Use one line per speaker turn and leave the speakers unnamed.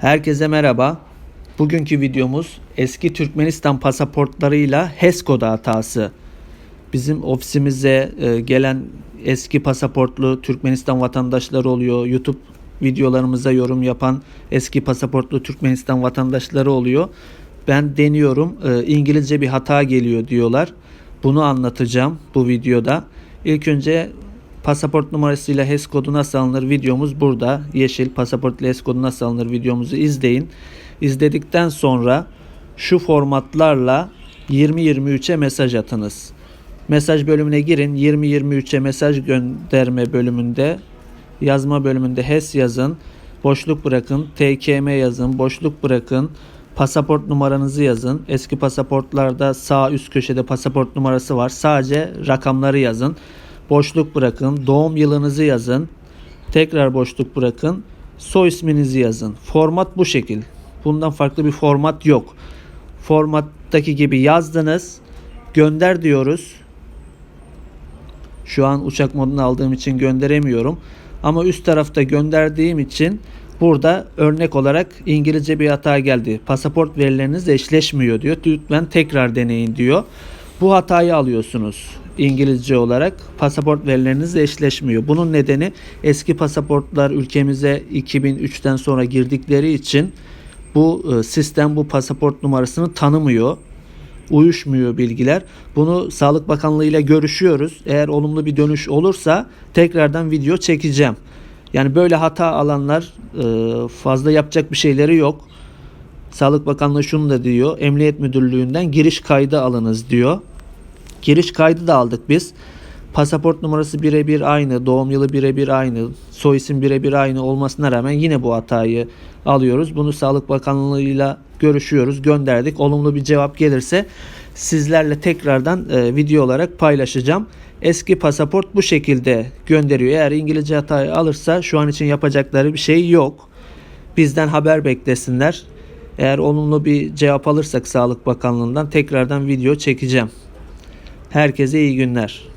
Herkese merhaba. Bugünkü videomuz eski Türkmenistan pasaportlarıyla HES kodu hatası. Bizim ofisimize e, gelen eski pasaportlu Türkmenistan vatandaşları oluyor. YouTube videolarımıza yorum yapan eski pasaportlu Türkmenistan vatandaşları oluyor. Ben deniyorum. e, İngilizce bir hata geliyor diyorlar. Bunu anlatacağım bu videoda. İlk önce pasaport numarasıyla HES kodu nasıl alınır videomuz burada. Yeşil pasaport ile HES kodu nasıl alınır videomuzu izleyin. İzledikten sonra şu formatlarla 2023'e mesaj atınız. Mesaj bölümüne girin. 2023'e mesaj gönderme bölümünde yazma bölümünde HES yazın. Boşluk bırakın. TKM yazın. Boşluk bırakın. Pasaport numaranızı yazın. Eski pasaportlarda sağ üst köşede pasaport numarası var. Sadece rakamları yazın. Boşluk bırakın. Doğum yılınızı yazın. Tekrar boşluk bırakın. Soy isminizi yazın. Format bu şekil. Bundan farklı bir format yok. Formattaki gibi yazdınız. Gönder diyoruz. Şu an uçak modunu aldığım için gönderemiyorum. Ama üst tarafta gönderdiğim için burada örnek olarak İngilizce bir hata geldi. Pasaport verileriniz eşleşmiyor diyor. Lütfen tekrar deneyin diyor. Bu hatayı alıyorsunuz İngilizce olarak. Pasaport verileriniz eşleşmiyor. Bunun nedeni eski pasaportlar ülkemize 2003'ten sonra girdikleri için bu e, sistem bu pasaport numarasını tanımıyor uyuşmuyor bilgiler. Bunu Sağlık Bakanlığı ile görüşüyoruz. Eğer olumlu bir dönüş olursa tekrardan video çekeceğim. Yani böyle hata alanlar e, fazla yapacak bir şeyleri yok. Sağlık Bakanlığı şunu da diyor. Emniyet Müdürlüğü'nden giriş kaydı alınız diyor. Giriş kaydı da aldık biz. Pasaport numarası birebir aynı, doğum yılı birebir aynı, soy isim birebir aynı olmasına rağmen yine bu hatayı alıyoruz. Bunu Sağlık Bakanlığı'yla görüşüyoruz, gönderdik. Olumlu bir cevap gelirse sizlerle tekrardan e, video olarak paylaşacağım. Eski pasaport bu şekilde gönderiyor. Eğer İngilizce hatayı alırsa şu an için yapacakları bir şey yok. Bizden haber beklesinler. Eğer olumlu bir cevap alırsak Sağlık Bakanlığı'ndan tekrardan video çekeceğim. Herkese iyi günler.